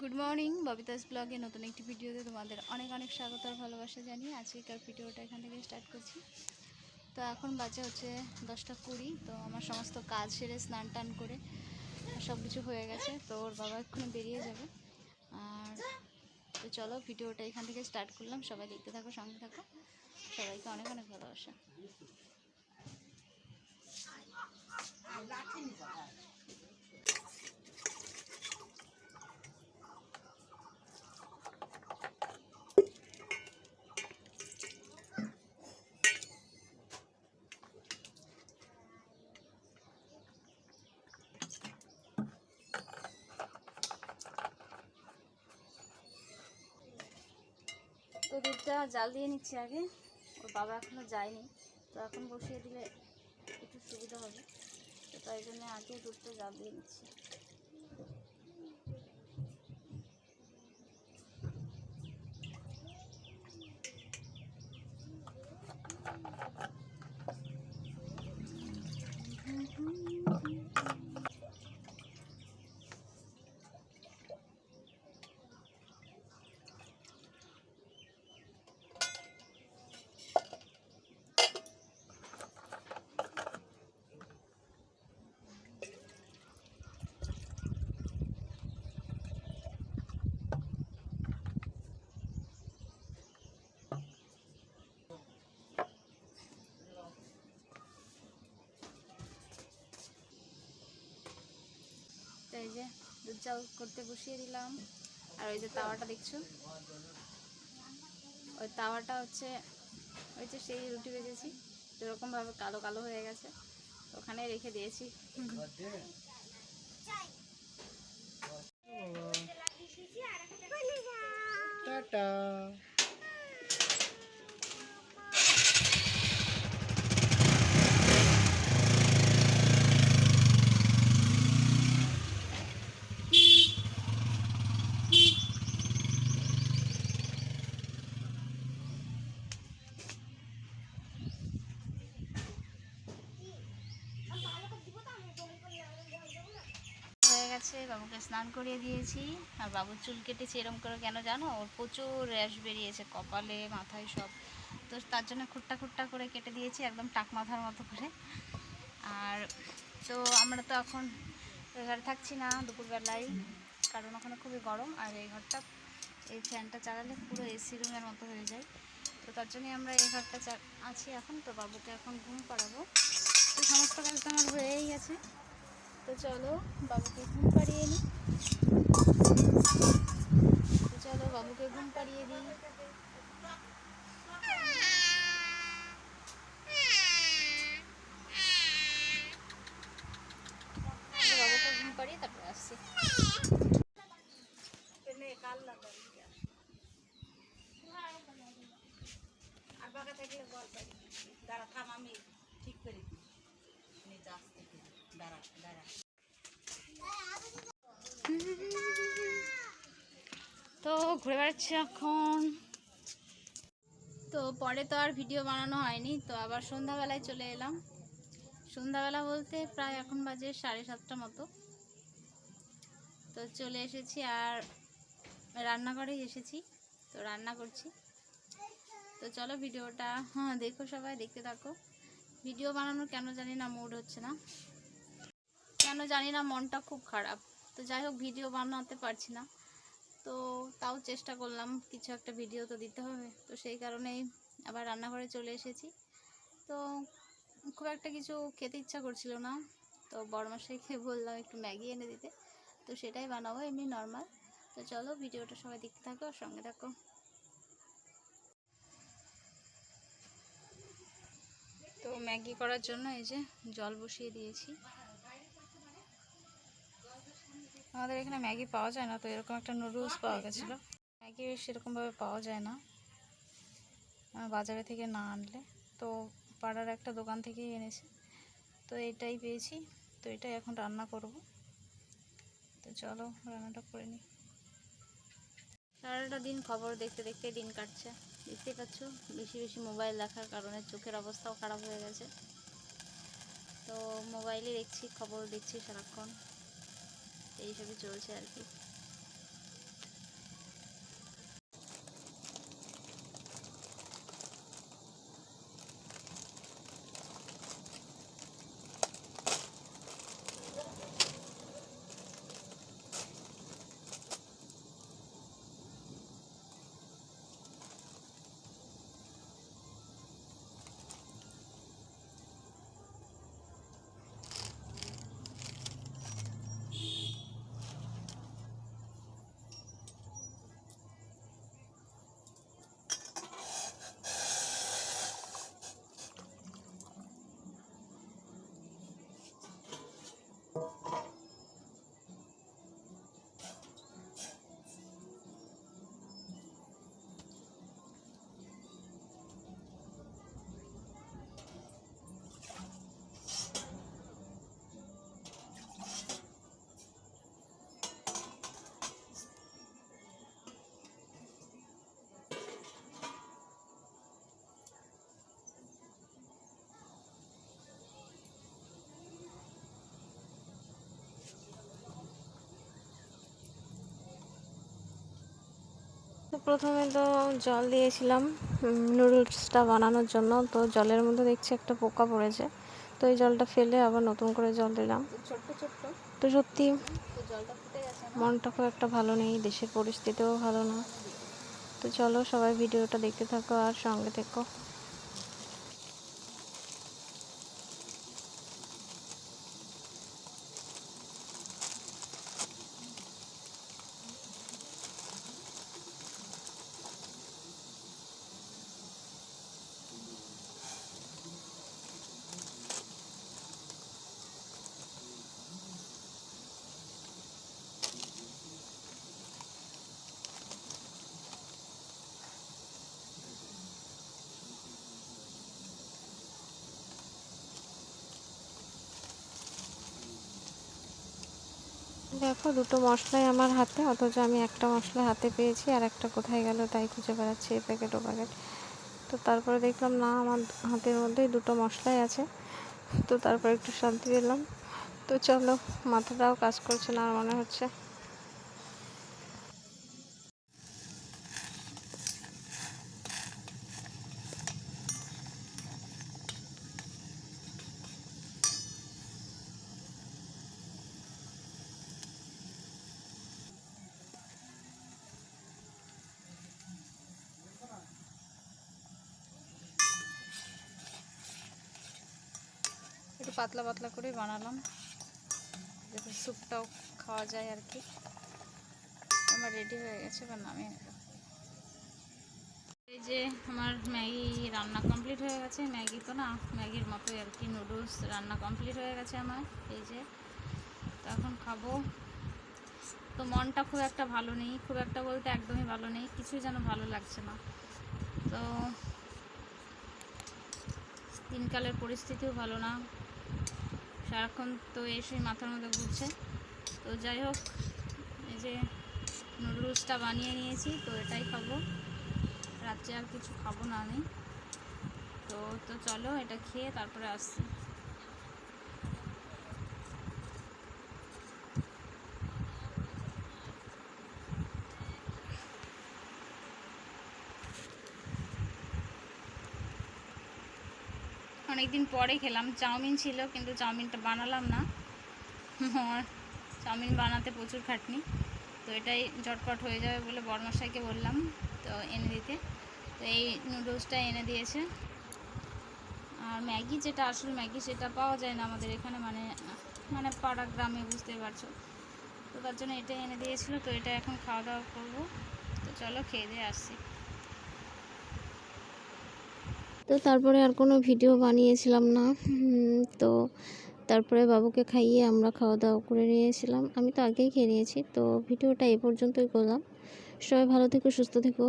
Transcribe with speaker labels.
Speaker 1: Good morning ববিতাস ব্লগে নতুন একটি ভিডিওতে তোমাদের অনেক অনেক স্বাগত আর ভালোবাসা জানিয়ে আজকের ভিডিওটা এখান থেকে স্টার্ট করছি। তো এখন বাজে হচ্ছে দশটা কুড়ি, তো আমার সমস্ত কাজ সেরে স্নান টান করে সব কিছু হয়ে গেছে, তো ওর বাবা এক্ষুনি বেরিয়ে যাবে। আর তো চলো ভিডিওটা এখান থেকে স্টার্ট করলাম, সবাই দেখতে থাকো, সঙ্গে থাকো। সবাইকে অনেক অনেক ভালোবাসা তো দুধটা জাল দিয়ে নিচ্ছি আগে। ওর বাবা এখনও যায়নি। তো এখন বসিয়ে দিলে একটু সুবিধা হবে। তো তাই জন্য আগে দুধটা জাল দিয়ে নিচ্ছি। এই যে দুধ চাল করতে বসিয়ে দিলাম। আর ওই যে তাওয়াটা দেখছ? ওই তাওয়াটা হচ্ছে ওই যে সেই রুটি ভেজেছি যেরকমভাবে কালো কালো হয়ে গেছে। ওখানে রেখে দিয়েছি।
Speaker 2: টাটা।
Speaker 1: গেছে বাবুকে স্নান করিয়ে দিয়েছি। আর বাবুর চুল কেটেছি এরকম করে কেন জানো? ওর প্রচুর র্যাশ বেরিয়েছে কপালে, মাথায় সব। তো তার জন্য খুট্টা খুট্টা করে কেটে দিয়েছি, একদম টাক মাথার মতো করে। আর তো আমরা তো এখন ঘরে থাকছি না দুপুরবেলায়, কারণ ওখানে খুবই গরম। আর এই ঘরটা, এই ফ্যানটা চালালে পুরো এসি রুমের মতো হয়ে যায়। তো তার জন্যই আমরা এই ঘরটা আছি এখন। তো বাবুকে এখন ঘুম পাড়াবো তো সমস্ত কাজ তো আমার হয়েই গেছে। তো চলো বাবুকে ঘুম পাড়িয়ে নিই। তো চলো বাবুকে ঘুম পাড়িয়ে দিই। বাবুকে ঘুম পাড়িয়ে তারপরে আসছি।
Speaker 3: দাঁড়া, থাম আমি ঠিক করে
Speaker 1: তো ঘুরে বেড়াচ্ছি এখন। তো পরে তো আর ভিডিও বানানো হয়নি, তো আবার সন্ধ্যাবেলায় চলে এলাম। সন্ধ্যাবেলা বলতে প্রায় এখন বাজে সাড়ে সাতটা মতো। তো চলে এসেছি আর রান্নাঘরেই এসেছি, তো রান্না করছি। তো চলো ভিডিওটা হ্যাঁ দেখো সবাই, দেখতে থাকো। ভিডিও বানানোর কেন জানি না মুড হচ্ছে না। কেন জানি না, মনটা খুব খারাপ। তো যাই হোক, ভিডিও বানাতে পারছি না। তো তাও চেষ্টা করলাম, কিছু একটা ভিডিও তো দিতে হবে। তো সেই কারণেই আবার রান্নাঘরে চলে এসেছি। তো খুব একটা কিছু খেতে ইচ্ছা করছিল না। তো বড়মাসাইকে বললাম একটু ম্যাগি এনে দিতে। তো সেটাই বানাবো, এমনি নর্মাল। তো চলো, ভিডিওটা সবাই দেখতে থাকো আর সঙ্গে থাকো। তো ম্যাগি করার জন্য এই যে জল বসিয়ে দিয়েছি। আমাদের এখানে ম্যাগি পাওয়া যায় না, তো এরকম একটা নুডলস পাওয়া গেছিল। ম্যাগি সেরকমভাবে পাওয়া যায় না। বাজারে থেকে না আনলে। তো পাড়ার একটা দোকান থেকেই এনেছি। তো এটাই পেয়েছি। তো এটাই এখন রান্না করব। তো চলো, রান্নাটা করে নিই। সারাটা দিন খবর দেখতে দেখতে দিন কাটছে। দেখতেই পাচ্ছ, বেশি বেশি মোবাইল দেখার কারণে চোখের অবস্থাও খারাপ হয়ে গেছে। তো মোবাইলে দেখছি, খবর দেখছি সারাক্ষণ। এইসবই চলছে আর কি। প্রথমে তো জল দিয়েছিলাম নুডলসটা বানানোর জন্য। তো জলের মধ্যে দেখছি একটা পোকা পড়েছে। তো এই জলটা ফেলে আবার নতুন করে জল দিলাম। তো সত্যি মনটা খুব একটা ভালো নেই, দেশের পরিস্থিতিও ভালো না। তো চলো সবাই ভিডিওটা দেখতে থাকো আর সঙ্গে থেকো। দেখো, দুটো মশলাই আমার হাতে, অথচ আমি একটা মশলা হাতে পেয়েছি আর একটা কোথায় গেল তাই খুঁজে বেড়াচ্ছি এই প্যাকেট ও প্যাকেট তো তারপরে দেখলাম, না, আমার হাতের মধ্যেই দুটো মশলাই আছে। তো তারপর একটু শান্তি পেলাম। তো চলো, মাথাটাও কাজ করছে না, আর মনে হচ্ছে পাতলা পাতলা করে বানালাম। যাতে স্যুপটাও খাওয়া যায় আর কি। আমার রেডি হয়ে গেছে বা নামে এই যে আমার ম্যাগি রান্না কমপ্লিট হয়ে গেছে। ম্যাগি তো না, ম্যাগির মতোই আর কি নুডলস রান্না কমপ্লিট হয়ে গেছে আমার। এই যে, তো এখন খাব। তো মনটা খুব একটা ভালো নেই, খুব একটা বলতে একদমই ভালো নেই, কিছুই যেন ভালো লাগছে না। তো, দিনকালের পরিস্থিতিও ভালো না। সারাক্ষণ তো এসেই মাথার মধ্যে ঘুরছে। তো যাই হোক, এই যে নুডলসটা বানিয়ে নিয়েছি, তো এটাই খাব। রাত্রে আর কিছু খাব না আমি। তো তো চলো, এটা খেয়ে তারপরে আসছি। অনেকদিন পরে খেলাম। চাউমিন ছিল, কিন্তু চাউমিনটা বানালাম না। চাউমিন বানাতে প্রচুর খাটনি। তো এটাই ঝটপট হয়ে যাবে বলে বড়মশাইকে বললাম, তো এনে দিতে। তো এই নুডলসটা এনে দিয়েছে। আর ম্যাগি যেটা, আসল ম্যাগি সেটা পাওয়া যায় না আমাদের এখানে মানে মানে পাড়া গ্রামে, বুঝতে পারছ? তো তার জন্য এটা এনে দিয়েছিল, তো এটা এখন খাওয়া দাওয়া করব। তো চলো, খেয়ে দিয়ে আসছি। তো তারপরে আর কোনো ভিডিও বানিয়েছিলাম না। তো তারপরে বাবুকে খাইয়ে আমরা খাওয়া দাওয়া করে নিয়েছিলাম। আমি তো আগেই খেয়ে নিয়েছি, তো ভিডিওটা এ পর্যন্তই করলাম। সবাই ভালো থেকো, সুস্থ থেকো।